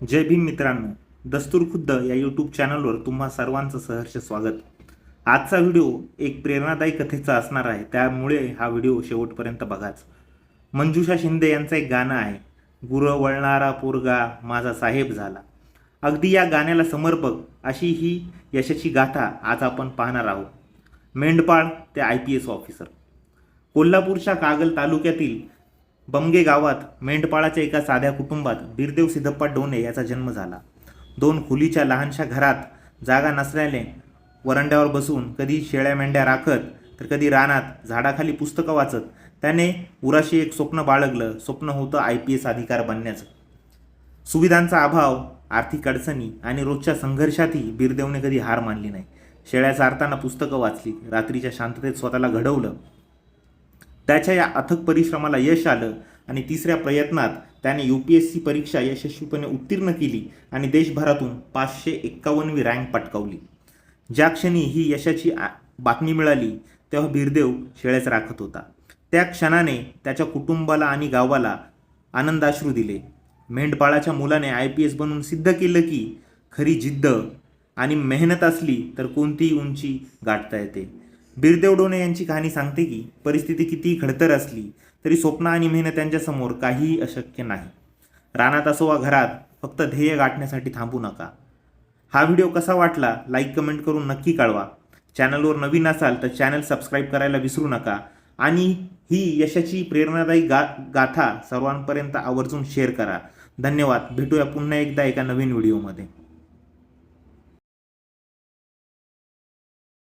जय भीम मित्रांनो. दस्तूर खुद्द या यूट्यूब चॅनलवर तुम्हा सर्वांचं सहर्ष स्वागत. आजचा व्हिडिओ एक प्रेरणादायी कथेचा असणार आहे. त्यामुळे हा व्हिडिओ शेवटपर्यंत बघाच. मंजुषा शिंदे यांचं एक गाणं आहे. गुर वळणारा पोरगा माझा साहेब झाला. अगदी या गाण्याला समर्पक अशी ही यशाची गाथा आज आपण पाहणार आहोत. मेंढपाळ ते आय पी एस ऑफिसर कोल्हापूरच्या कागल तालुक्यातील बमगे गावात मेंढपाळाच्या एका साध्या कुटुंबात बिरदेव सिद्धप्पा डोने याचा जन्म झाला. दोन खोलीच्या लहानशा घरात जागा नसल्याने वरंड्यावर बसून कधी शेळ्या मेंढ्या राखत तर कधी रानात झाडाखाली पुस्तकं वाचत त्याने उराशी एक स्वप्न बाळगलं. स्वप्न होतं आय पी एस अधिकार बनण्याचं. सुविधांचा अभाव आर्थिक अडचणी आणि रोजच्या संघर्षातही बिरदेवने कधी हार मानली नाही. शेळ्या चारताना पुस्तकं वाचली. रात्रीच्या शांततेत स्वतःला घडवलं. त्याच्या या अथक परिश्रमाला यश आलं आणि तिसऱ्या प्रयत्नात त्याने यू पी एस सी परीक्षा यशस्वीपणे उत्तीर्ण केली आणि देशभरातून पाचशे एक्कावन्नवी रँक पटकावली. ज्या क्षणी ही यशाची आ- बातमी मिळाली तेव्हा बिरदेव शेळ्याच राखत होता. त्या क्षणाने त्याच्या कुटुंबाला आणि गावाला आनंदाश्रू दिले. मेंढपाळाच्या मुलाने आय पी एस बनवून सिद्ध केलं की खरी जिद्द आणि मेहनत असली तर कोणतीही उंची गाठता येते. बिरदेव डोने यांची कहाणी सांगते की परिस्थिती कितीही खडतर असली तरी स्वप्न आणि मेहनत समोर काहीही अशक्य नाही. रानात असो वा घरात फक्त ध्येय गाठण्यासाठी थांबू नका. हा व्हिडिओ कसा वाटला लाईक कमेंट करून नक्की कळवा. चॅनलवर नवीन असाल तर चॅनल सबस्क्राईब करायला विसरू नका. आणि ही यशाची प्रेरणादायी गा गाथा सर्वांपर्यंत आवर्जून शेअर करा. धन्यवाद. भेटूया पुन्हा एकदा एका नवीन व्हिडिओमध्ये.